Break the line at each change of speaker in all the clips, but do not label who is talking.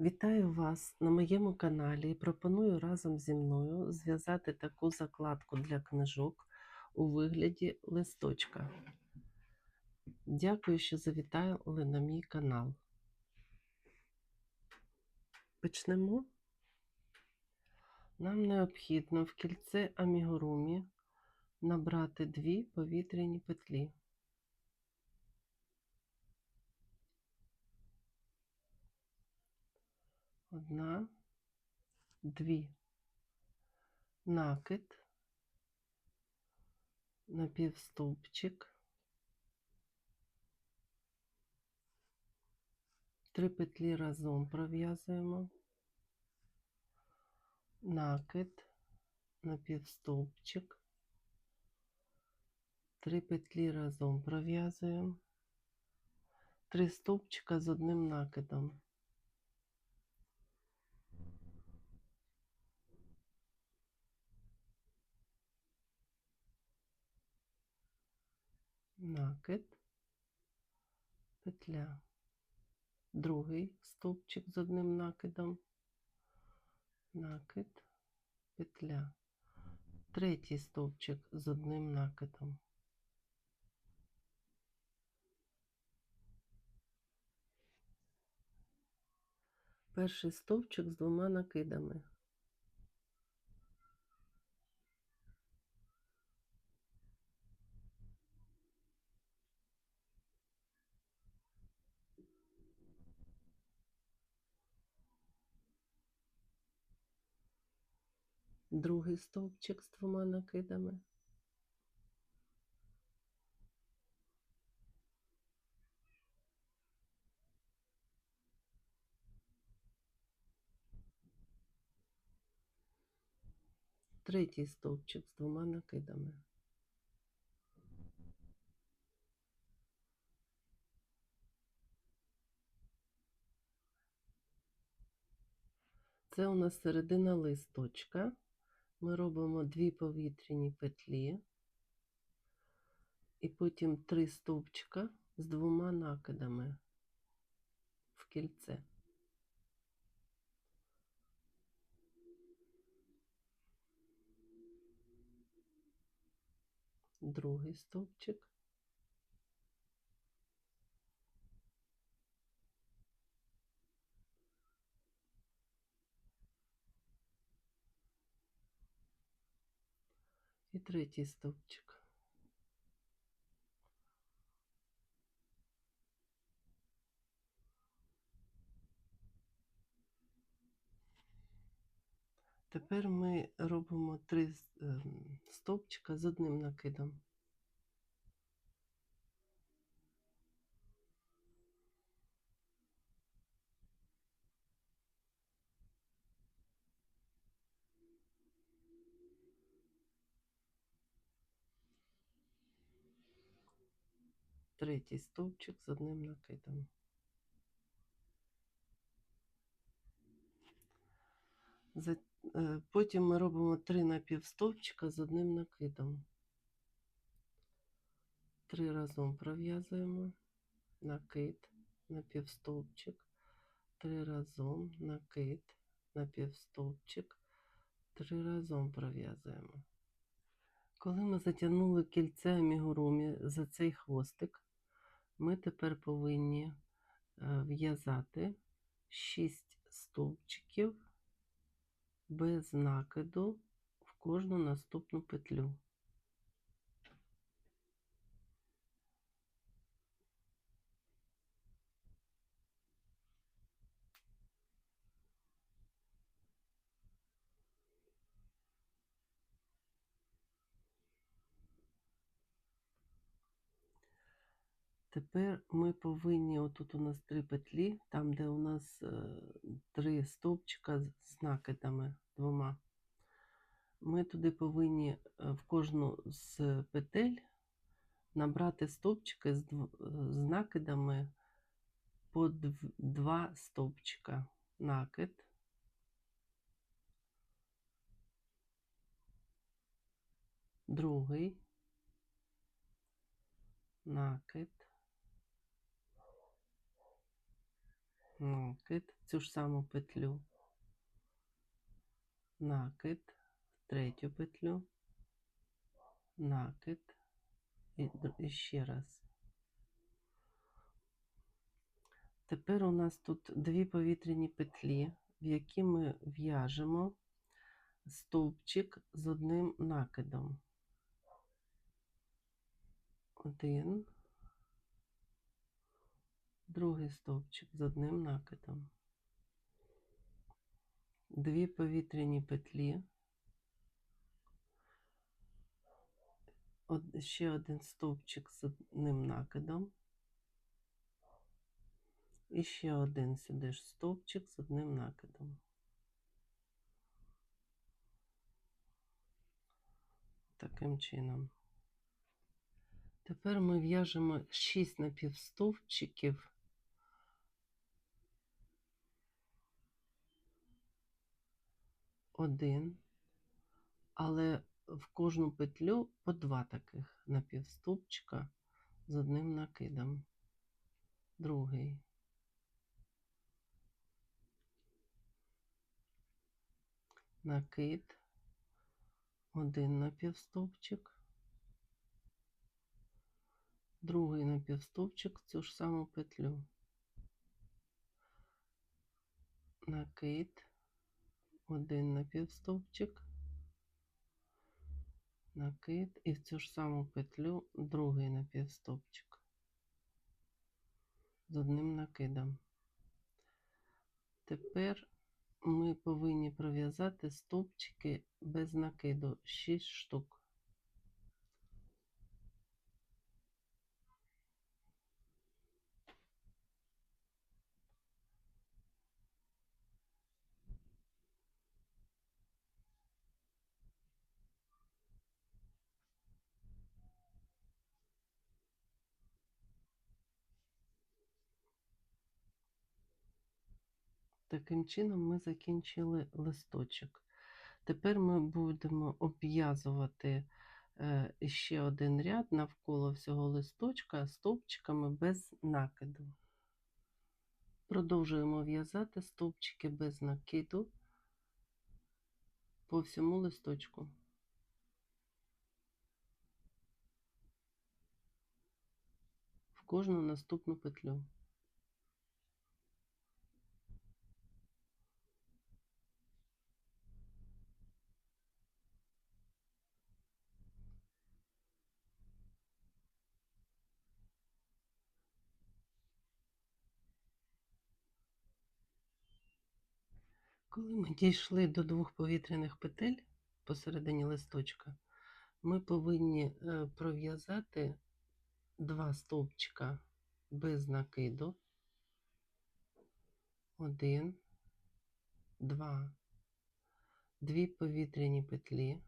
Вітаю вас на моєму каналі і пропоную разом зі мною зв'язати таку закладку для книжок у вигляді листочка. Дякую, що завітали на мій канал. Почнемо. Нам необхідно в кільце амігурумі набрати дві повітряні петлі. Одна, дві. Накид, напівстовпчик, три петлі разом пров'язуємо, накид, напівстовпчик, три петлі разом пров'язуємо, три стовпчика з одним накидом. Накид, петля, другий стовпчик з одним накидом, накид, петля, третій стовпчик з одним накидом. Перший стовпчик з двома накидами. Другий стовпчик з двома накидами. Третій стовпчик з двома накидами. Це у нас середина листочка. Ми робимо дві повітряні петлі і потім три стовпчика з двома накидами в кільце. Другий стовпчик. І третій стовпчик. Тепер ми робимо три ем, стовпчика з одним накидом. Третій стовпчик з одним накидом. Е, Потім ми робимо три напівстовпчика з одним накидом. Три разом пров'язуємо, накид, напівстовпчик, три разом, накид, напівстовпчик, три разом пров'язуємо. Коли ми затягнули кільце амігурумі за цей хвостик, ми тепер повинні е, в'язати 6 стовпчиків без накиду в кожну наступну петлю. Тепер ми повинні, отут у нас три петлі, там, де у нас е, три стовпчика з- накидами двома. Ми туди повинні е, в кожну з петель набрати стовпчики з, дв- накидами по два стовпчика. Накид. Другий. Накид. Накид. цю ж саму петлю, накид, третю петлю, накид і, і ще раз. Тепер у нас тут дві повітряні петлі, в які ми в'яжемо стовпчик з одним накидом. Один, другий стовпчик з одним накидом. Дві повітряні петлі. Ще один стовпчик з одним накидом. І ще один сюди ж стовпчик з одним накидом. Таким чином. Тепер ми в'яжемо 6 напівстовпчиків. Один, але в кожну петлю по два таких напівстовпчика з одним накидом. Другий. Накид. Один напівстовпчик. Другий напівстовпчик в цю ж саму петлю. Накид. Один напівстовпчик. Накид і в цю ж саму петлю другий напівстовпчик з одним накидом. Тепер ми повинні пров'язати стовпчики без накиду 6 штук. Таким чином ми закінчили листочок. Тепер ми будемо обв'язувати е, ще один ряд навколо всього листочка стовпчиками без накиду. Продовжуємо в'язати стовпчики без накиду по всьому листочку. В кожну наступну петлю. Коли ми дійшли до двох повітряних петель посередині листочка, ми повинні е, пров'язати два стовпчика без накиду. Один, два, дві повітряні петлі.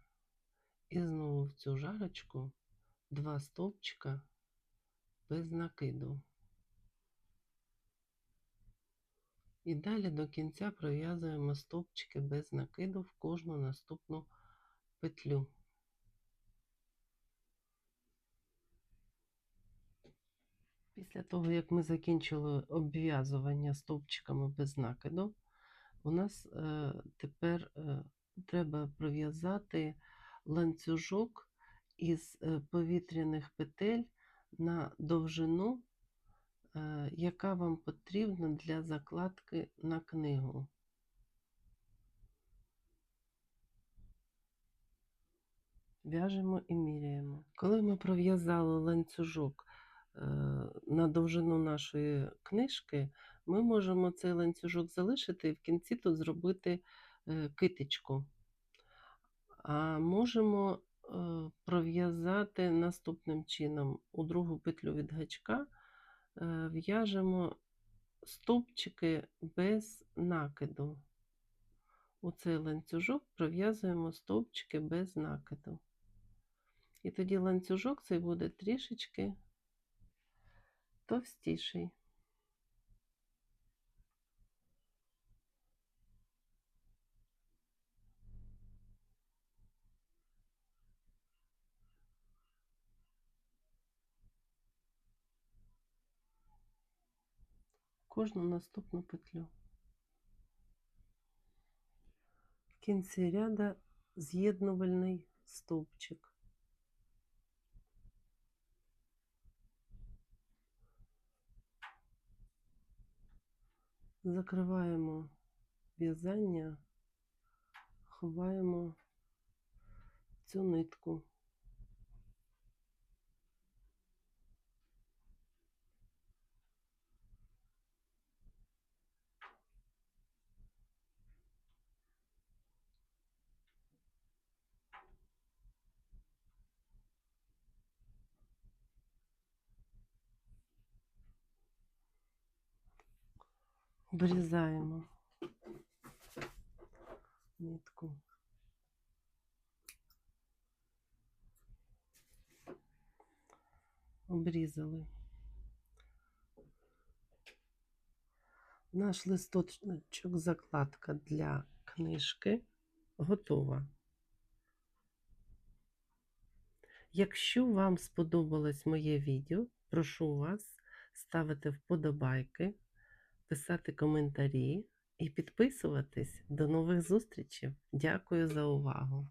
І знову в цю жарочку два стовпчика без накиду. І далі до кінця пров'язуємо стовпчики без накиду в кожну наступну петлю. Після того, як ми закінчили обв'язування стовпчиками без накиду, у нас е, тепер е, треба пров'язати ланцюжок із е, повітряних петель на довжину, яка вам потрібна для закладки на книгу. В'яжемо і міряємо. Коли ми пров'язали ланцюжок е, на довжину нашої книжки, ми можемо цей ланцюжок залишити і в кінці тут зробити е, китичку. А можемо е, пров'язати наступним чином у другу петлю від гачка е, в'яжемо стовпчики без накиду. У цей ланцюжок пров'язуємо стовпчики без накиду. І тоді ланцюжок цей буде трішечки товстіший. кожну наступну петлю. В кінці ряда з'єднувальний стовпчик. Закриваємо в'язання, ховаємо цю нитку. Обрізаємо нитку. Обрізали. Наш листочок закладка для книжки готова. Якщо вам сподобалось моє відео, прошу вас ставити вподобайки, писати коментарі і підписуватись. До нових зустрічей. Дякую за увагу!